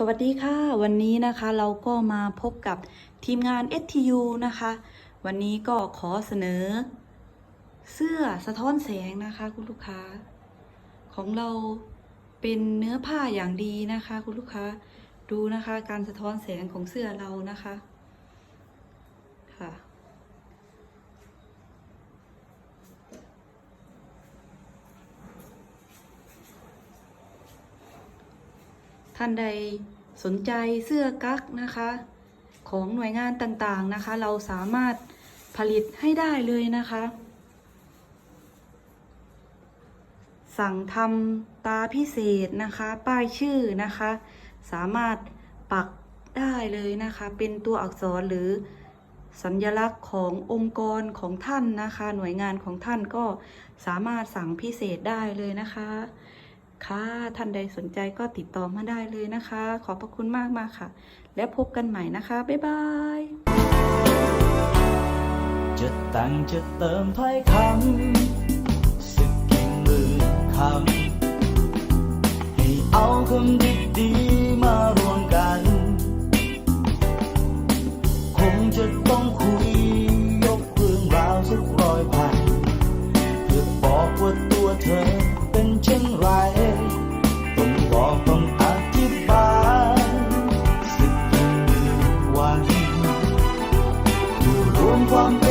สวัสดีค่ะ วันนี้นะคะเราก็มาพบกับทีมงาน STU นะคะ วันนี้ก็ขอเสนอ เสื้อสะท้อนแสงนะคะคุณลูกค้า ของเราเป็นเนื้อผ้าอย่างดีนะคะ คุณลูกค้าดูนะคะการสะท้อนแสงของเสื้อเรานะคะค่ะ ท่านใดสนใจเสื้อกั๊กนะคะ ของหน่วยงานต่างๆนะคะ เราสามารถผลิตให้ได้เลยนะคะ สั่งทำตาพิเศษนะคะ ป้ายชื่อนะคะ สามารถปักได้เลยนะคะ เป็นตัวอักษรหรือสัญลักษณ์ขององค์กรของท่านนะคะ หน่วยงานของท่านก็สามารถสั่งพิเศษได้เลยนะคะ ค่ะ ท่านใดสนใจก็ติดต่อมาได้เลยนะคะ ขอบพระคุณมากมากค่ะ แล้วพบกันใหม่นะคะ บ๊ายบาย จะแต่งจะเติมถ้อยคำสักกี่หมื่นคำ ให้เอาคำดีๆมารวมกัน คงจะต้องคุยยกเรื่องราวสักร้อยพันเพื่อบอกว่าตัวเธอ one.